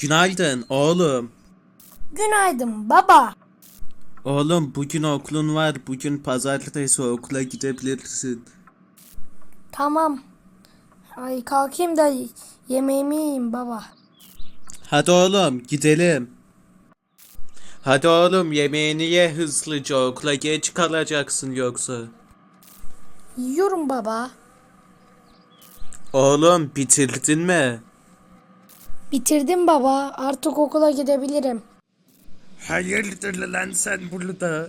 Günaydın oğlum. Günaydın baba. Oğlum bugün okulun var. Bugün pazartesi okula gidebilirsin. Tamam. Ay kalkayım da yemeğimi yiyeyim baba. Hadi oğlum gidelim. Hadi oğlum yemeğini ye hızlıca okula geç kalacaksın yoksa. Yiyorum baba. Oğlum bitirdin mi? Bitirdim baba. Artık okula gidebilirim. Hayırdır lan sen burada?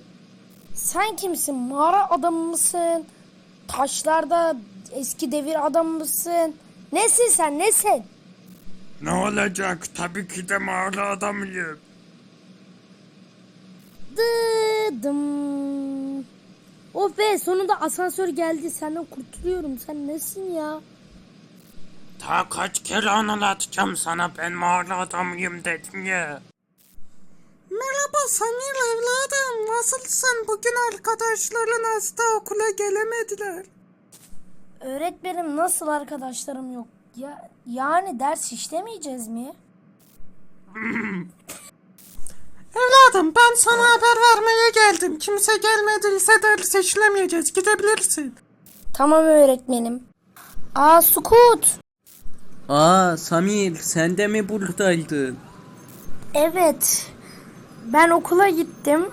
Sen kimsin? Mağara adamı mısın? Taşlarda eski devir adamı mısın? Nesin sen nesin? Ne olacak? Tabii ki de mağara adamıyım. Dıdım. Of be sonunda asansör geldi. Senden kurtuluyorum. Sen nesin ya? Daha kaç kere anlatacağım sana ben mağara adamıyım dedim ya. Merhaba Samir evladım nasılsın? Bugün arkadaşların hasta okula gelemediler. Öğretmenim nasıl arkadaşlarım yok? Ya yani ders işlemeyeceğiz mi? Evladım ben sana haber vermeye geldim. Kimse gelmediyse ders işlemeyeceğiz. Gidebilirsin. Tamam öğretmenim. Aa Sukut. Aa Samir sen de mi buradaydın? Evet. Ben okula gittim.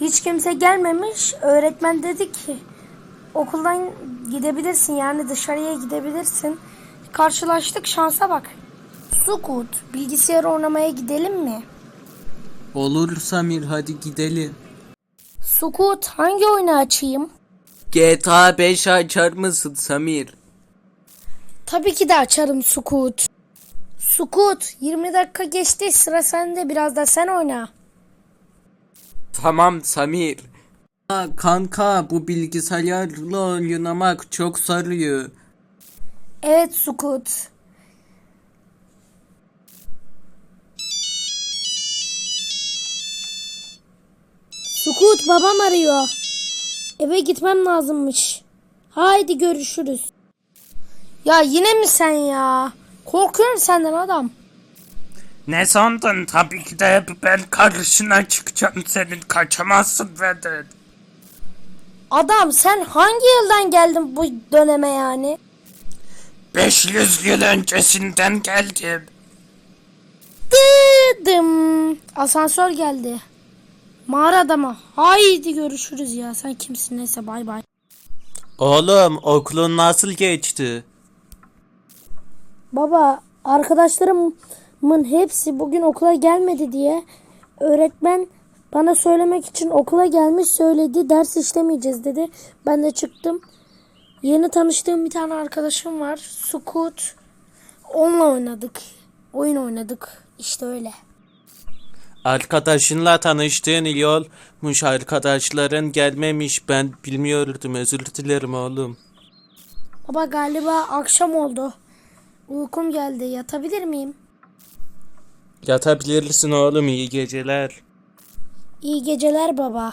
Hiç kimse gelmemiş. Öğretmen dedi ki okuldan gidebilirsin yani dışarıya gidebilirsin. Karşılaştık şansa bak. Sukut bilgisayar oynamaya gidelim mi? Olur Samir hadi gidelim. Sukut hangi oyunu açayım? GTA 5 açar mısın Samir? Tabii ki de açarım Sukut. Sukut 20 dakika geçti sıra sende biraz da sen oyna. Tamam Samir. Aa, kanka bu bilgisayarla oynamak çok sarıyor. Evet Sukut. Sukut babam arıyor. Eve gitmem lazımmış. Haydi görüşürüz. Ya yine mi sen ya? Korkuyorum senden adam. Ne sandın? Tabii ki de hep ben karşına çıkacağım senin. Kaçamazsın benden. Adam sen hangi yıldan geldin bu döneme yani? 500 yıl öncesinden geldim. Dıdım. Asansör geldi. Mağara adamı. Haydi görüşürüz ya. Sen kimsin neyse bay bay. Oğlum okulun nasıl geçti? Baba arkadaşlarımın hepsi bugün okula gelmedi diye öğretmen bana söylemek için okula gelmiş söyledi ders işlemeyeceğiz dedi. Ben de çıktım. Yeni tanıştığım bir tane arkadaşım var. Sukut. Onunla oynadık. Oyun oynadık. İşte öyle. Arkadaşınla tanıştığın iyi olmuş. Arkadaşların gelmemiş. Ben bilmiyordum. Özür dilerim oğlum. Baba galiba akşam oldu. Uykum geldi. Yatabilir miyim? Yatabilirsin oğlum. iyi geceler. İyi geceler baba.